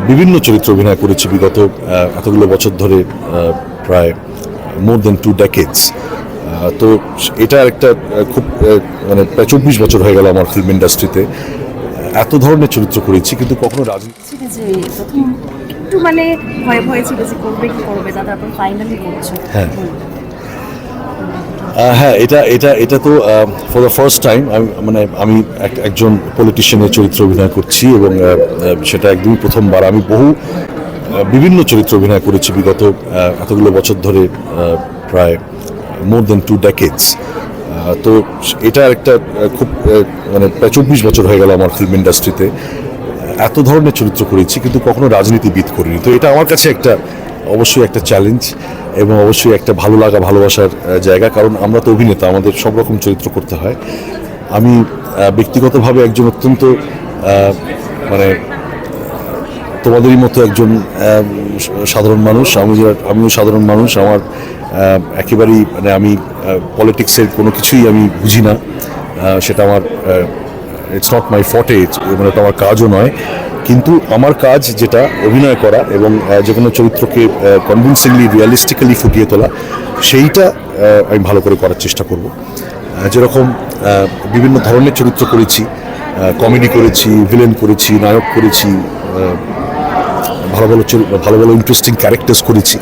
বিভিন্ন চরিত্র অভিনয় করেছি বিগত এতগুলো বছর ধরে প্রায় মোর দেন টু ডেকেডস তো এটা একটা খুব মানে প্রায় চব্বিশ বছর হয়ে গেল আমার ফিল্ম ইন্ডাস্ট্রিতে এত ধরনের চরিত্র করেছি কিন্তু কখনো রাজনীতি একটু মানে ভয়ে ভয়ে ছিল যে করবে কি করবে না তারপর ফাইনালি করছ। হ্যাঁ। হ্যাঁ এটা এটা এটা তো ফর দ্য ফার্স্ট টাইম আমি মানে আমি এক- একজন পলিটিশিয়ানের চরিত্র অভিনয় করছি এবং সেটা একদমই প্রথমবার। আমি বহু বিভিন্ন চরিত্র অভিনয় করেছি বিগত এতগুলো বছর ধরে প্রায় মোর দেন টু ডেকেডস তো এটা একটা খুব মানে প্রায় চব্বিশ বছর হয়ে গেল আমার ফিল্ম ইন্ডাস্ট্রিতে এত ধরনের চরিত্র করেছি, কিন্তু কখনো রাজনীতিবিদ করিনি। তো এটা আমার কাছে একটা, অবশ্যই একটা চ্যালেঞ্জ এবং অবশ্যই একটা ভালো লাগা, ভালোবাসার জায়গা। কারণ আমরা তো অভিনেতা, আমাদের সব রকম চরিত্র করতে হয়। আমি ব্যক্তিগতভাবে একজন অত্যন্ত মানে তোমাদেরই মতো একজন সাধারণ মানুষ। আমি আমিও সাধারণ মানুষ। আমার একেবারেই মানে আমি পলিটিক্সের কোনো কিছুই আমি বুঝি না। সেটা আমার ইটস নট মাই ফটে মানে ওটা আমার কাজও নয়। কিন্তু আমার কাজ যেটা অভিনয় করা এবং যে কোনো চরিত্রকে কনভিনসিংলি রিয়ালিস্টিক্যালি ফুটিয়ে তোলা সেইটা আমি ভালো করে করার চেষ্টা করব যেরকম বিভিন্ন ধরনের চরিত্র করেছি কমেডি করেছি ভিলেন করেছি নায়ক করেছি ভালো ভালো ভালো ভালো ইন্টারেস্টিং ক্যারেক্টার্স করেছি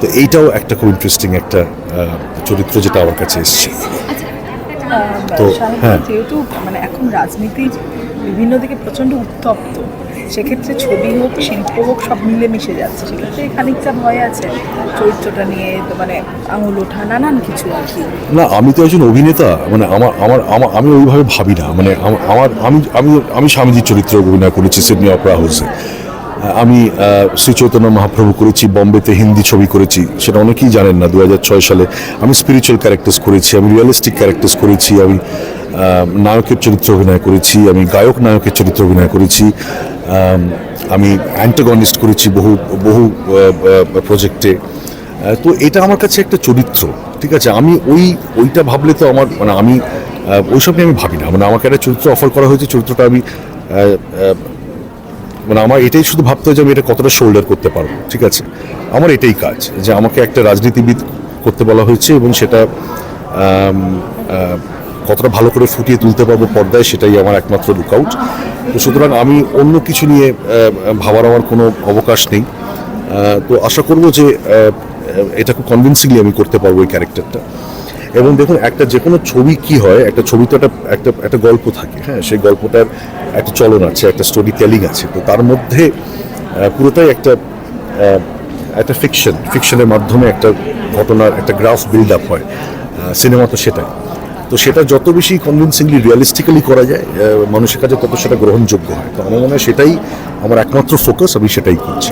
তো এইটাও একটা খুব ইন্টারেস্টিং একটা চরিত্র যেটা আমার কাছে এসছে তো, হ্যাঁ। যেহেতু মানে এখন রাজনীতির বিভিন্ন দিকে প্রচণ্ড উত্তপ্ত সেক্ষেত্রে ছবি হোক, শিল্প হোক, সব মিলে মিশে যাচ্ছে। সেক্ষেত্রে খানিকটা ভয় আছে চরিত্রটা নিয়ে মানে আঙুল ওঠা, নানান কিছু আর কি। না, আমি তো একজন অভিনেতা মানে আমার আমার আমার, আমি ওইভাবে ভাবি না। মানে আমার, আমি আমি আমি স্বামীজির চরিত্রে অভিনয় করেছি, সিডনি অপরা হাউসে। আমি শ্রী চৈতন্য মহাপ্রভু করেছি, বম্বেতে হিন্দি ছবি করেছি, সেটা অনেকেই জানেন না দু হাজার ছয় সালে আমি স্পিরিচুয়াল ক্যারেক্টার্স করেছি, আমি রিয়েলিস্টিক ক্যারেক্টার্স করেছি, আমি নায়কের চরিত্রে অভিনয় করেছি, আমি গায়ক নায়কের চরিত্রে অভিনয় করেছি, আমি অ্যান্টাগনিস্ট করেছি বহু বহু প্রজেক্টে তো এটা আমার কাছে একটা চরিত্র, ঠিক আছে? আমি ওই, ওইটা ভাবলে তো আমার মানে আমি ওইসব নিয়ে আমি ভাবি না। মানে আমাকে একটা চরিত্র অফার করা হয়েছে, চরিত্রটা আমি মানে আমার এটাই শুধু ভাবতে হয় যে আমি এটা কতটা শোল্ডার করতে পারব, ঠিক আছে? আমার এটাই কাজ, যে আমাকে একটা রাজনীতিবিদ করতে বলা হয়েছে এবং সেটা কতটা ভালো করে ফুটিয়ে তুলতে পারব পর্দায় সেটাই আমার একমাত্র লুকআউট তো সুতরাং আমি অন্য কিছু নিয়ে ভাবার আমার কোনো অবকাশ নেই। তো আশা করব যে এটা খুব কনভিন্সিংলি আমি করতে পারব এই ক্যারেক্টারটা এবং দেখুন, একটা যে কোনো ছবি কি হয়, একটা ছবি তো একটা একটা একটা গল্প থাকে হ্যাঁ? সেই গল্পটার একটা চলন আছে, একটা স্টোরি টেলিং আছে। তো তার মধ্যে পুরোটাই একটা একটা ফিকশন ফিকশনের মাধ্যমে একটা ঘটনার একটা গ্রাফ বিল্ড আপ হয়। সিনেমা তো সেটাই। তো সেটা যত বেশি কনভিনসিংলি রিয়ালিস্টিক্যালি করা যায় মানুষের কাছে তত সেটা গ্রহণযোগ্য হয়। তো আমার মনে হয় সেটাই আমার একমাত্র ফোকাস আমি সেটাই করছি।